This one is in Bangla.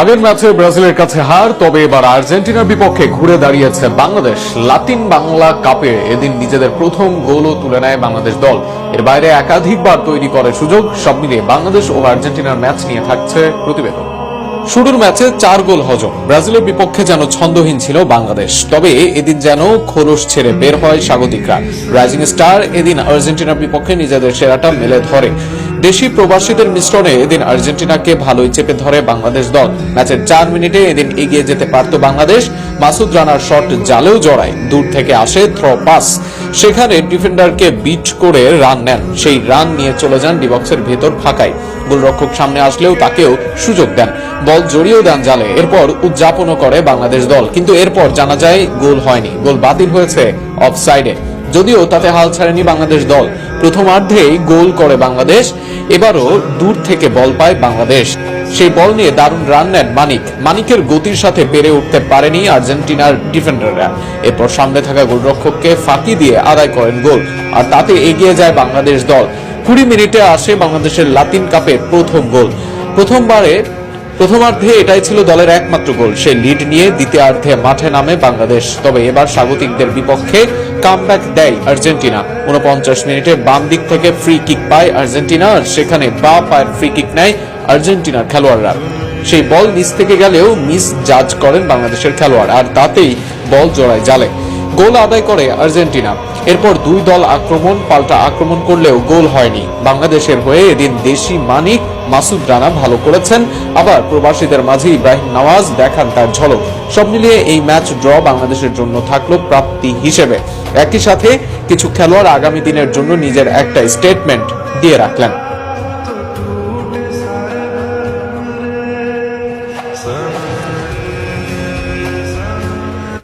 আগের ম্যাচে ব্রাজিলের কাছে হার, তবে এবার আর্জেন্টিনার বিপক্ষে ঘুরে দাঁড়িয়েছে বাংলাদেশ। লাতিন বাংলা কাপে এদিন নিজেদের প্রথম গোলও তুলে নেয় বাংলাদেশ দল। এর বাইরে একাধিকবার তৈরি করে সুযোগ, সব মিলিয়ে বাংলাদেশ ও আর্জেন্টিনার ম্যাচ নিয়ে থাকছে প্রতিবেদন। শুরুর ম্যাচে চার গোল হজম। ব্রাজিলের বিপক্ষে যেন ছন্দহীন ছিল বাংলাদেশ, তবে এদিন যেন খোলস ছেড়ে বের হয় স্বাগতিকরা। রাইজিং স্টার এদিন আর্জেন্টিনার বিপক্ষে নিজেদের সেরাটা মেলে ধরে। দেশি প্রবাসীদের মিশ্রণে এদিন আর্জেন্টিনাকে ভালোই চেপে ধরে বাংলাদেশ দল। ম্যাচের চার মিনিটে এদিন এগিয়ে যেতে পারত বাংলাদেশ। মাসুদ রানার শট জালেও জড়ায়, দূর থেকে আসে থ্রো পাস সেখানে ডিফেন্ডারকে বিট করে রান নেন। সেই রান নিয়ে চলে যান ডিবক্সের ভেতর ফাঁকায়। গোলরক্ষক সামনে আসলেও তাকেও সুযোগ দেন। বল জড়িয়েও দেন জালে। এরপর উদযাপনও করে বাংলাদেশ দল। কিন্তু এরপর জানা যায় গোল হয়নি। গোল বাতিল হয়েছে অফসাইডে যদিও তাতে হাল ছাড়েনি বাংলাদেশ দল। প্রথমার্ধেই গোল করে বাংলাদেশ, এবারও দূর থেকে বল পায় বাংলাদেশ। সেই বল নিয়ে দারুণ রান নেন মানিক। মানিকের গতির সাথে পেরে উঠতে পারেনি আর্জেন্টিনার ডিফেন্ডাররা। এরপর সামনে থাকা গোলরক্ষককে ফাঁকি দিয়ে আদায় করেন গোল। আর তাতে এগিয়ে যায় বাংলাদেশ দল। কুড়ি মিনিটে আসে বাংলাদেশের লাতিন কাপের প্রথম গোল। প্রথমবারে প্রথমার্ধে এটাই ছিল দলের একমাত্র গোল। সে লিড নিয়ে দ্বিতীয়ার্ধে মাঠে নামে বাংলাদেশ। তবে এবার স্বাগতিকদের বিপক্ষে কামব্যাক দেয় আর্জেন্টিনা। উনপঞ্চাশ মিনিটে বাম দিক থেকে ফ্রি কিক পায় আর্জেন্টিনা, আর সেখানে বা পায়ের ফ্রি কিক নেয় আর্জেন্টিনার খেলোয়াড়রা। সেই বল নিচ থেকে গেলেও মিস জাজ করেন বাংলাদেশের খেলোয়াড়, আর তাতেই বল জড়ায় জালে। গোল আদায় করে আর্জেন্টিনা। এরপর দুই দল আক্রমণ, পাল্টা আক্রমণ করলেও গোল হয়নি। বাংলাদেশের হয়ে এদিন দেশি মানিক, মাসুদ রানা ভালো করেছেন। আবার প্রবাসীদের মাঝে ইব্রাহিম নওয়াজ দেখান তার ঝলক। সব মিলিয়ে এই ম্যাচ ড্র বাংলাদেশের জন্য থাকল প্রাপ্তি হিসেবে। একই সাথে কিছু খেলোয়াড় আগামী দিনের জন্য নিজের একটা স্টেটমেন্ট দিয়ে রাখলেন।